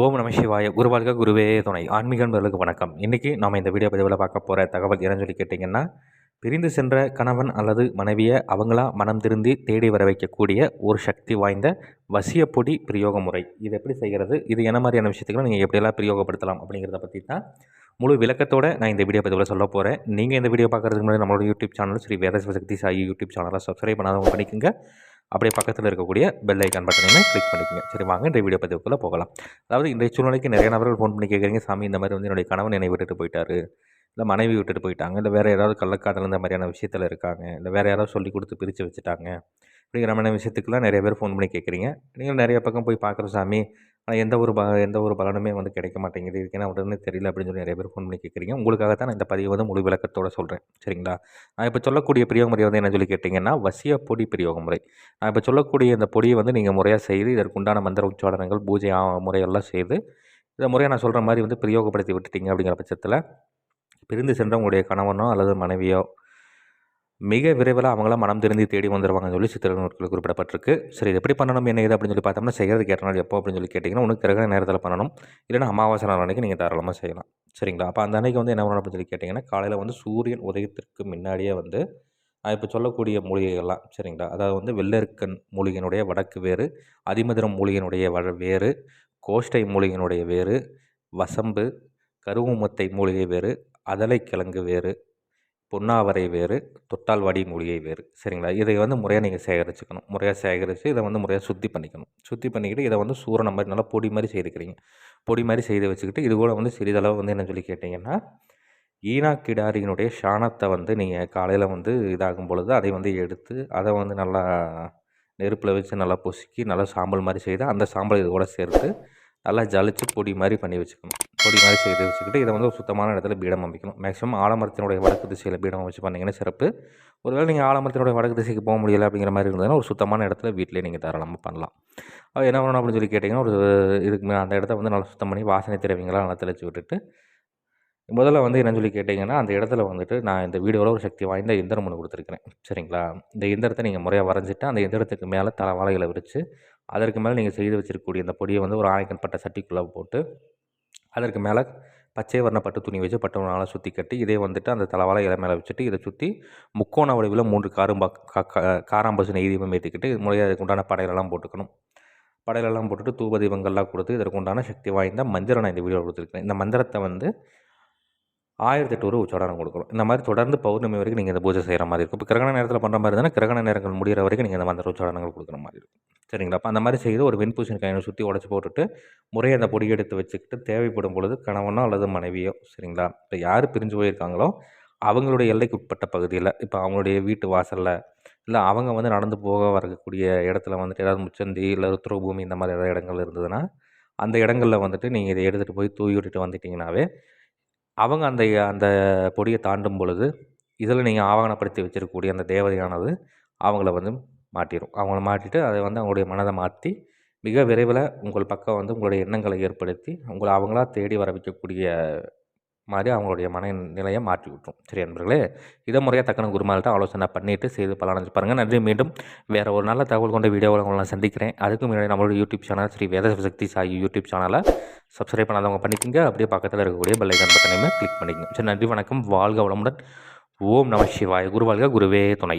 ஓம் நம சிவாய. குருவாழ்க குருவே துணை. ஆன்மீக நண்பர்களுக்கு வணக்கம். இன்றைக்கி நாம் இந்த வீடியோ பதிவில் பார்க்க போகிற தகவல் என்னன்னு சொல்லி கேட்டிங்கன்னா பிரிந்து சென்ற கணவன் அல்லது மனைவியை அவங்களா மனம் திருந்தி தேடி வர வைக்கக்கூடிய ஒரு சக்தி வாய்ந்த வசியப்பொடி பிரயோக முறை. இது எப்படி செய்கிறது? இது என்ன மாதிரியான விஷயத்துக்கு நீங்கள் எப்படியெல்லாம் பிரயோகப்படுத்தலாம் அப்படிங்கிறத பற்றி தான் முழு விளக்கத்தோடு நான் இந்த வீடியோ பதிவில் சொல்ல போகிறேன் நீங்கள் இந்த வீடியோ பார்க்குறதுக்கு முன்னாடி நம்மளோட YouTube channel Sri Veda Shakti Sai YouTube சேனலை சப்ஸ்கிரைப் பண்ணாதவங்க பண்ணிக்கோங்க. அப்படியே பக்கத்தில் இருக்கக்கூடிய பெல் ஐக்கான் பட்டனையுமே கிளிக் பண்ணிக்கோங்க. சரி வாங்க இந்த வீடியோ பதிவுக்குள்ளே போகலாம். அதாவது இன்றைய சூழ்நிலைக்கு நிறைய நபர்கள் ஃபோன் பண்ணி கேட்குறீங்க சாமி இந்த மாதிரி வந்து என்னுடைய கணவன் என்னை விட்டுட்டு போயிட்டாரு. இல்லை மனைவி விட்டுட்டு போயிட்டாங்க. இல்லை வேறு யாராவது கள்ளக்காதல் இந்த மாதிரியான விஷயத்தில் இருக்காங்க. இல்லை வேறு யாராவது சொல்லி கொடுத்து பிரித்து வச்சுட்டாங்க. அப்படிங்கிற மாதிரி விஷயத்துக்குலாம் நிறைய பேர் ஃபோன் பண்ணி கேட்குறீங்க நீங்கள் நிறைய பக்கம் போய் பார்க்குற சாமி. ஆனால் எந்த ஒரு ப எந்த ஒரு பலனுமே வந்து கிடைக்க மாட்டேங்குது. இதுக்கு என்ன உடனே தெரியல அப்படின்னு சொல்லி நிறைய பேர் ஃபோன் பண்ணி கேட்குறீங்க. உங்களுக்காக தான் நான் இந்த பதிவை வந்து முழு விளக்கத்தோடு சொல்கிறேன் சரிங்களா? நான் இப்போ சொல்லக்கூடிய பிரியோக முறை வந்து என்ன சொல்லி கேட்டிங்கன்னா வசிய பொடி பிரியோக முறை. நான் இப்போ சொல்லக்கூடிய இந்த பொடியை வந்து நீங்கள் முறையாக செய்து இதற்குண்டான மந்திர உச்சாடனங்கள் பூஜை முறையெல்லாம் செய்து இதை முறையாக நான் சொல்கிற மாதிரி வந்து பிரயோகப்படுத்தி விட்டுட்டீங்க அப்படிங்கிற பட்சத்தில் பிரிந்து சென்ற உங்களுடைய கணவனோ அல்லது மனைவியோ மிக விரைவில் அவங்களாம் மனம் திருந்தி தேடி வந்துடுவாங்கன்னு சொல்லி சித்திர நூட்கள் குறிப்பிடப்பட்டிருக்கு. சரி இது எப்படி பண்ணணும்? என்ன இது அப்படின்னு சொல்லி பார்த்தோம்னா செய்கிறது கேட்ட நாள் எப்போ அப்படின்னு சொல்லி கேட்டிங்கன்னா உனக்கு கிரகண நேரத்தில் பண்ணணும். இல்லைன்னா அமாவாசை நாள் அன்றைக்கி நீங்கள் தாராளமாக செய்யலாம். சரிங்களா? அப்போ அந்த அன்றைக்கி வந்து என்ன பண்ணணும் அப்படின்னு சொல்லி கேட்டிங்கன்னா காலையில் வந்து சூரியன் உதயத்திற்கு முன்னாடியே வந்து நான் இப்போ சொல்லக்கூடிய மூலிகைகள்லாம் சரிங்களா? அதாவது வந்து வெள்ளருக்கன் மூலிகையினுடைய வடக்கு வேறு அதிமதுரம் மூலிகையினுடைய வட வேறு கோஷ்டை மூலிகையினுடைய வேறு வசம்பு கருவுமத்தை மூலிகை வேறு அதலைக்கிழங்கு வேறு பொன்னாவரை வேறு தொட்டால்வாடி மூலிகை வேறு. சரிங்களா? இதை வந்து முறையாக நீங்கள் சேகரிச்சுக்கணும். முறையாக சேகரித்து இதை வந்து முறையாக சுத்தி பண்ணிக்கணும். சுத்தி பண்ணிக்கிட்டு இதை வந்து சூரணம் மாதிரி நல்லா பொடி மாதிரி செய்துக்கிறீங்க. பொடி மாதிரி செய்து வச்சுக்கிட்டு இது கூட வந்து சிறிதளவு வந்து என்ன சொல்லி கேட்டிங்கன்னா ஈனா கிடாரியினுடைய சாணத்தை வந்து நீங்கள் காலையில் வந்து இதாகும் பொழுது அதை வந்து எடுத்து அதை வந்து நல்லா நெருப்பில் வச்சு நல்லா பொசுக்கி நல்லா சாம்பல் மாதிரி செய்து அந்த சாம்பல் இது கூட சேர்த்து நல்லா ஜலிச்சு பொடி மாதிரி பண்ணி வச்சுக்கணும். பொடி மாதிரி செய்து வச்சுக்கிட்டு இதை வந்து ஒரு சுத்தமான இடத்துல பீடம் அமைக்கணும் மேக்ஸிமம் ஆலமரத்தினுடைய வடக்கு திசையில் பீடம் வச்சு பண்ணிங்கன்னா சிறப்பு. ஒருவேளை நீங்கள் ஆலமரத்தினுடைய வடக்கு திசைக்கு போக முடியலை அப்படிங்கிற மாதிரி இருந்ததுன்னா ஒரு சுத்தமான இடத்துல வீட்டிலே நீங்கள் தாராளமாக பண்ணலாம். அது என்ன பண்ணணும் அப்படின்னு சொல்லி கேட்டிங்கன்னா ஒரு இதுக்கு அந்த இடத்த வந்து நல்லா சுத்தம் பண்ணி வாசனை திரவிங்களாம் நல்லா தெளிச்சு விட்டுட்டு முதல்ல வந்து என்ன சொல்லி கேட்டிங்கன்னா அந்த இடத்துல வந்துட்டு நான் இந்த வீடியோவில் ஒரு சக்தி வாய்ந்த எந்திரம் ஒன்று கொடுத்துருக்குறேன். சரிங்களா? இந்த எந்திரத்தை நீங்கள் முறையாக வரைஞ்சிட்டு அந்த எந்திரத்துக்கு மேலே தலை வாழைகளை விரித்து அதற்கு மேலே நீங்கள் செய்து வச்சிருக்கக்கூடிய அந்த பொடியை வந்து ஒரு ஆணைக்கன் பட்டை சட்டிக்குள்ளே போட்டு அதற்கு மேலே பச்சை வர்ணப்பட்டு பட்டு துணி வச்சு பட்டு நாளாக சுற்றி கட்டி இதே வந்துட்டு அந்த தலைவாழை இலை மேலே வச்சுட்டு இதை சுற்றி முக்கோண வடிவில் மூன்று காரும்பா காராம்பசு நெய் தீபம் ஏற்றிக்கிட்டு முறையாக அதுக்கு உண்டான படையிலெல்லாம் போட்டுக்கணும். படையிலெல்லாம் போட்டுட்டு தூப தீபங்கள்லாம் கொடுத்து இதற்கு உண்டான சக்தி வாய்ந்த மந்திரம் நான் இந்த வீடியோ கொடுத்துருக்கேன். இந்த மந்திரத்தை வந்து ஆயிரத்தி எட்டு ஒரு உச்சாடனம் கொடுக்கணும். இந்த மாதிரி தொடர்ந்து பௌர்ணமி வரைக்கும் நீங்கள் இந்த பூஜை செய்கிற மாதிரி இருக்கும். இப்போ கிரகண நேரத்தில் பண்ணுற மாதிரி இருந்தால் கிரகண நேரங்கள் முடிகிற வரைக்கும் நீங்கள் இந்த மந்திர உச்சாடனங்கள் கொடுக்குற மாதிரி இருக்கும். சரிங்களா? அப்போ அந்த மாதிரி செய்து ஒரு வெண்பூசணி கையை சுற்றி உடச்சி போட்டுட்டு முறையை அந்த பொடி எடுத்து வச்சுக்கிட்டு தேவைப்படும் பொழுது கணவனோ அல்லது மனைவியோ சரிங்களா? இப்போ யார் பிரிஞ்சு போயிருக்காங்களோ அவங்களுடைய எல்லைக்கு உட்பட்ட பகுதியில் இப்போ அவங்களுடைய வீட்டு வாசலில் இல்லை அவங்க வந்து நடந்து போக வரக்கூடிய இடத்துல வந்துட்டு ஏதாவது முச்சந்தி இல்லை ருத்ரபூமி இந்த மாதிரி ஏதாவது இடங்கள் இருந்ததுன்னா அந்த இடங்களில் வந்துட்டு நீங்கள் இதை எடுத்துகிட்டு போய் தூவி விட்டுட்டு வந்துட்டிங்கனாவே அவங்க அந்த அந்த பொடியை தாண்டும் பொழுது இதில் நீங்கள் ஆவணப்படுத்தி வச்சிருக்கக்கூடிய அந்த தேவதையானது அவங்கள வந்து மாட்டிடும் அவங்கள மாட்டிட்டு அதை வந்து அவங்களுடைய மனதை மாற்றி மிக விரைவில் உங்கள் பக்கம் வந்து உங்களுடைய எண்ணங்களை ஏற்படுத்தி உங்களை அவங்களா தேடி வர வைக்கக்கூடிய மாதிரி அவங்களுடைய மனநிலையை மாற்றி விட்டுரும். சரி நண்பர்களே இதை முறையாக தக்கன குருமால்கிட்ட ஆலோசனை பண்ணிவிட்டு செய்து பலனடைஞ்சு பாருங்கள் நன்றி மீண்டும் வேறு ஒரு நல்ல தகவல் கொண்ட வீடியோவில் உங்களை நான் சந்திக்கிறேன். அதுக்கு முன்னாடி நம்மளோட YouTube channel Sri Veda Shakti Sai YouTube சேனலை சப்ஸ்கிரைப் பண்ணாதவங்க பண்ணிக்கோங்க. அப்படியே பக்கத்தில் இருக்கக்கூடிய பெல்லைக்கான் பட்டனையுமே கிளிக் பண்ணிக்கோங்க. சரி நன்றி வணக்கம். வாழ்க வளமுடன். ஓம் நம சிவாய். குருவாழ்க குருவே துணை.